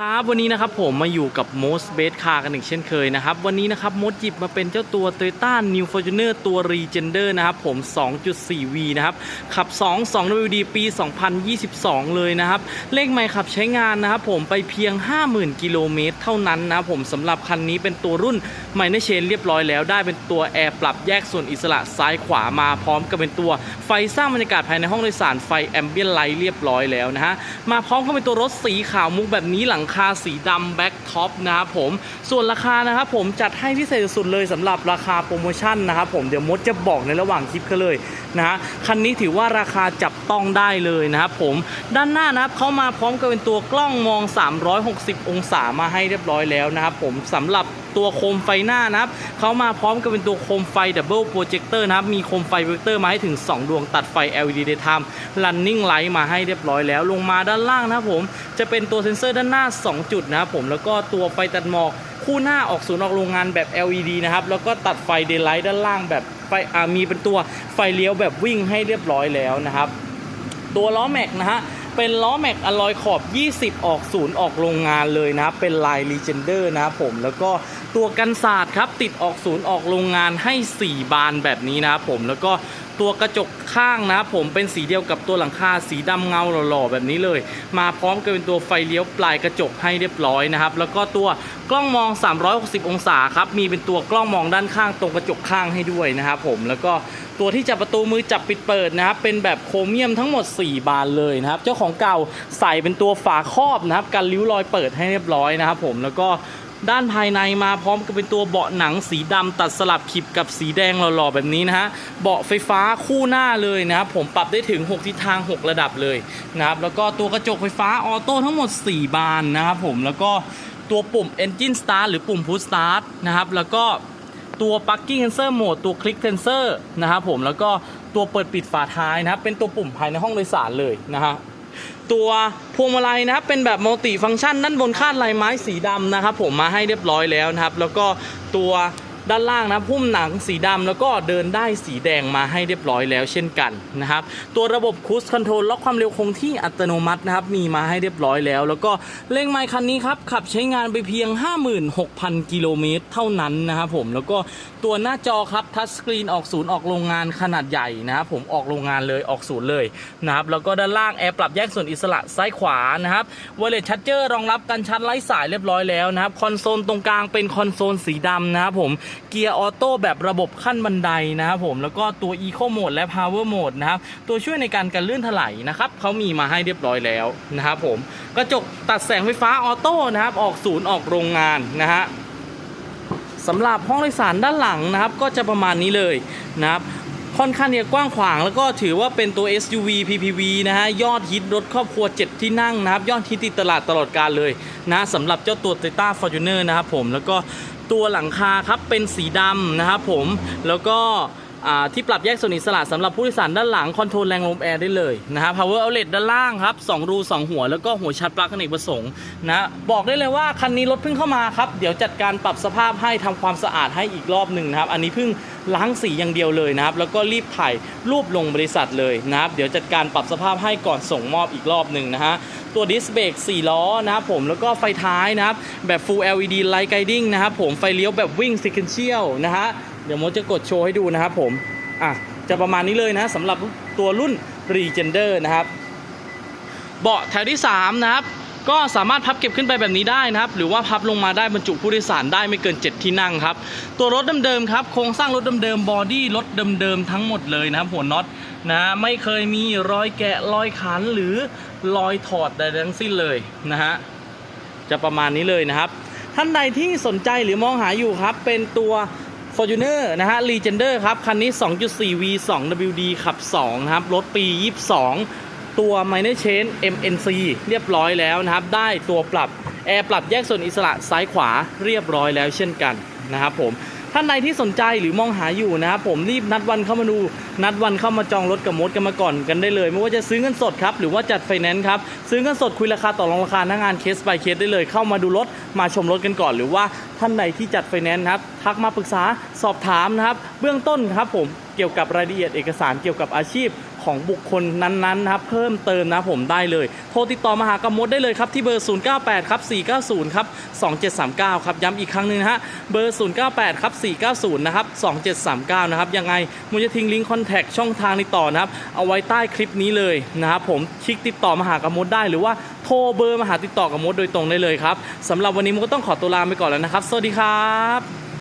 ครับวันนี้นะครับผมมาอยู่กับ Most Best Car กันอีกเช่นเคยนะครับ วันนี้นะครับมดหยิบมาเป็นเจ้าตัว Toyota New Fortuner ตัว Regender นะครับผม 2.4V นะครับ ขับ 2 2 WD ปี 2022 เลยนะครับ เลขไม่ขับใช้งานนะครับผมไปเพียง 50,000 กิโลเมตรเท่านั้นนะผมสำหรับคันนี้เป็นตัวรุ่นไมเนเชนเรียบร้อยแล้วได้เป็นตัวแอร์ปรับแยกส่วนอิสระซ้ายขวามาพร้อมกับเป็นตัวไฟสร้างบรรยากาศภายในห้องโดยสารไฟแอมเบียนไลท์เรียบร้อยแล้วนะฮะมาพร้อมกับเป็นตัวรถสีขาวมุกแบบนี้หลังคาสีดำแบ็กท็อปนะครับผมส่วนราคานะครับผมจัดให้พิเศษสุดเลยสำหรับราคาโปรโมชั่นนะครับผมเดี๋ยวมดจะบอกในระหว่างคลิปกันเลยนะฮะคันนี้ถือว่าราคาจับต้องได้เลยนะครับผมด้านหน้านะครับเขามาพร้อมกับเป็นตัวกล้องมอง 360 องศามาให้เรียบร้อยแล้วนะครับผมสำหรับ ตัวโคมไฟหน้านะครับเขามาพร้อมกับเป็นตัวโคมไฟดับเบิลโปรเจคเตอร์นะครับมีโคมไฟโปรเจคเตอร์มาให้ถึง 2 ดวงตัดไฟ LED daytime running light มาให้เรียบร้อยแล้ว ลงมาด้านล่างนะครับผมจะเป็นตัวเซ็นเซอร์ด้านหน้า 2 จุดนะครับผมแล้วก็ตัวไฟตัดหมอกคู่หน้าออกศูนย์ออกโรงงานแบบ LED นะครับแล้วก็ตัดไฟ daylight ด้านล่างแบบไฟมีเป็นตัวไฟเลี้ยวแบบวิ่งให้เรียบร้อยแล้วนะครับตัวล้อแม็กนะฮะ เป็นล้อแม็กอลลอยขอบ 20 ออกศูนย์ออกโรงงานเลยนะ เป็นลายเรเจนเดอร์นะผม แล้วก็ตัวกันศาสตร์ครับ ติดออกศูนย์ออกโรงงานให้ 4 บานแบบนี้นะผม แล้วก็ ตัวกระจกข้างนะครับผมเป็นสีเดียวกับตัวหลังคาสีดำเงาหล่อๆแบบนี้เลย มาพร้อมกับเป็นตัวไฟเลี้ยวปลายกระจกให้เรียบร้อยนะครับ แล้วก็ตัวกล้องมอง 360 องศาครับมีเป็นตัวกล้องมองด้านข้างตรงกระจกข้างให้ด้วยนะครับผมแล้วก็ตัวที่จับประตูมือจับปิดเปิดนะครับเป็นแบบโครเมียมทั้งหมด 4 บานเลยนะครับ เจ้าของเก่าใส่เป็นตัวฝาครอบนะครับกันริ้วรอยเปิดให้เรียบร้อยนะครับผมแล้วก็ ด้านภายในมาพร้อมกับเป็นตัวเบาะหนังสีดำตัดสลับขีบกับสีแดงหล่อๆแบบนี้นะฮะเบาะไฟฟ้าคู่หน้าเลยนะครับผมปรับได้ถึง 6 ทิศทาง 6 ระดับเลยนะครับแล้วก็ตัวกระจกไฟฟ้าออโต้ทั้งหมด 4 บานนะครับผมแล้วก็ตัวปุ่ม Engine Start หรือปุ่ม Push Start นะครับแล้วก็ตัว Parking Sensor Mode ตัว Click Sensor นะครับผมแล้วก็ตัวเปิดปิดฝาท้ายนะครับเป็นตัวปุ่มภายในห้องโดยสารเลยนะฮะ ตัวพวงมาลัยนะครับเป็นแบบมัลติฟังก์ชันด้านบนคาดลายไม้สีดำนะครับผมมาให้เรียบร้อยแล้วนะครับ แล้วก็ตัว ด้านล่างนะพุ่มหนังสีดำแล้วก็เดินได้สีแดงมาให้เรียบร้อยแล้วเช่นกันนะครับตัวระบบคูสคอนโทรลล็อกความเร็วคงที่อัตโนมัตินะครับมีมาให้เรียบร้อยแล้ว แล้วก็เร่งไมค์คันนี้ครับขับใช้งานไปเพียง 56,000 กิโลเมตรเท่านั้นนะครับผมแล้วก็ตัวหน้าจอครับทัชสกรีนออกศูนย์ออกโรงงานขนาดใหญ่นะครับผมออกโรงงานเลยออกศูนย์เลยนะครับแล้วก็ด้านล่างแอร์ปรับแยกส่วนอิสระซ้ายขวานะครับวอลเลตชัดเจอร์รองรับการชาร์จไร้สายเรียบร้อยแล้วนะครับคอนโซลตรงกลางเป็นคอนโซลสีดำนะครับผมเกียร์ออโต้แบบระบบขั้นบันไดนะครับผมแล้วก็ตัว Eco Mode และ Power Mode นะครับตัวช่วยในการกันลื่นถลายนะครับเขามีมาให้เรียบร้อยแล้วนะครับผมกระจกตัดแสงไฟฟ้าออโต้นะครับออกศูนย์ออกโรงงานนะฮะสำหรับห้องโดยสารด้านหลังนะครับก็จะประมาณนี้เลยนะครับค่อนข้างเนี่ยกว้างขวางแล้วก็ถือว่าเป็นตัว SUV PPV นะฮะยอดฮิตรถครอบครัว 7 ที่นั่งนะครับ ยอดฮิตติดตลาดตลอดการเลยนะสำหรับเจ้าตัว Toyota Fortuner นะครับผมแล้วก็ ตัวหลังคาครับเป็นสีดำนะครับผมแล้วก็ที่ปรับแยกส่วนอิสระสำหรับผู้โดยสารด้านหลังคอนโทรลแรงลมแอร์ได้เลยนะฮะ power outlet ด้านล่างครับ 2 รู 2 หัว แล้วก็หัวชาร์จปลั๊กอเนกประสงค์นะบอกได้เลยว่าคันนี้รถเพิ่งเข้ามาครับ เดี๋ยวจัดการปรับสภาพให้ทำความสะอาดให้อีกรอบหนึ่งนะครับ อันนี้เพิ่ง ล้างสีอย่างเดียวเลยนะครับ แล้วก็รีบถ่ายรูปลงบริษัทเลยนะครับ เดี๋ยวจัดการปรับสภาพให้ก่อนส่งมอบอีกรอบหนึ่งนะฮะตัวดิสเบรก4ล้อนะครับผมแล้วก็ไฟท้ายนะครับ แบบ Full LED Light Guiding นะครับผมไฟเลี้ยวแบบวิ่ง Sequential นะฮะเดี๋ยวโมจะกดโชว์ให้ดูนะครับผมอะจะประมาณนี้เลยนะสำหรับตัวรุ่น Regender นะครับ เบาะแถวที่ 3 นะครับ ก็สามารถพับเก็บขึ้นไปแบบนี้ได้นะครับ หรือว่าพับลงมาได้บรรจุผู้โดยสารได้ไม่เกิน 7 ที่นั่งครับ ตัวรถเดิมๆครับ โครงสร้างรถเดิมๆบอดี้รถเดิมๆทั้งหมดเลยนะครับ หัวน็อตนะไม่เคยมีรอยแกะรอยขันหรือรอยถอดใดทั้งสิ้นเลยนะฮะจะประมาณนี้เลยนะครับ ท่านใดที่สนใจหรือมองหาอยู่ครับ เป็นตัว Fortuner นะฮะ Legender ครับ คันนี้ 2.4V 2 WD ขับ 2 นะครับ รถปี 22 ตัว Minor Chain MNC เรียบร้อยแล้วนะครับ ได้ตัวปรับแอร์ปรับแยกส่วนอิสระซ้ายขวาเรียบร้อยแล้วเช่นกันนะครับผมท่านใดที่สนใจหรือมองหาอยู่นะครับผมรีบนัดวันเข้ามาดู นัดวันเข้ามาจองรถกับมดกันมาก่อนกันได้เลย ไม่ว่าจะซื้อเงินสดครับหรือว่าจัดไฟแนนซ์ครับซื้อเงินสดคุยราคาต่อรองราคาหน้างานเคส by เคสได้เลย เข้ามาดูรถมาชมรถกันก่อน หรือว่าท่านใดที่จัดไฟแนนซ์ครับทักมาปรึกษาสอบถามนะครับ เบื้องต้นครับผมเกี่ยวกับรายละเอียดเอกสารเกี่ยวกับอาชีพ ของบุคคลนั้นๆนะครับเพิ่มเติมนะผมได้เลย โทรติดต่อมาหากมดได้เลยครับที่เบอร์ 098ครับ490ครับ2739ครับย้ำอีกครั้งหนึ่งนะฮะเบอร์ 098ครับ490นะครับ2739นะครับยังไงมดจะทิ้งลิงก์คอนแทคช่องทางติดต่อนะครับเอาไว้ใต้คลิปนี้เลยนะครับผมคลิกติดต่อมาหากมดได้หรือว่าโทรเบอร์มาหาติดต่อกับมดโดยตรงได้เลยครับสำหรับวันนี้มดก็ต้องขอตัวลาไปก่อนแล้วนะครับ สวัสดีครับ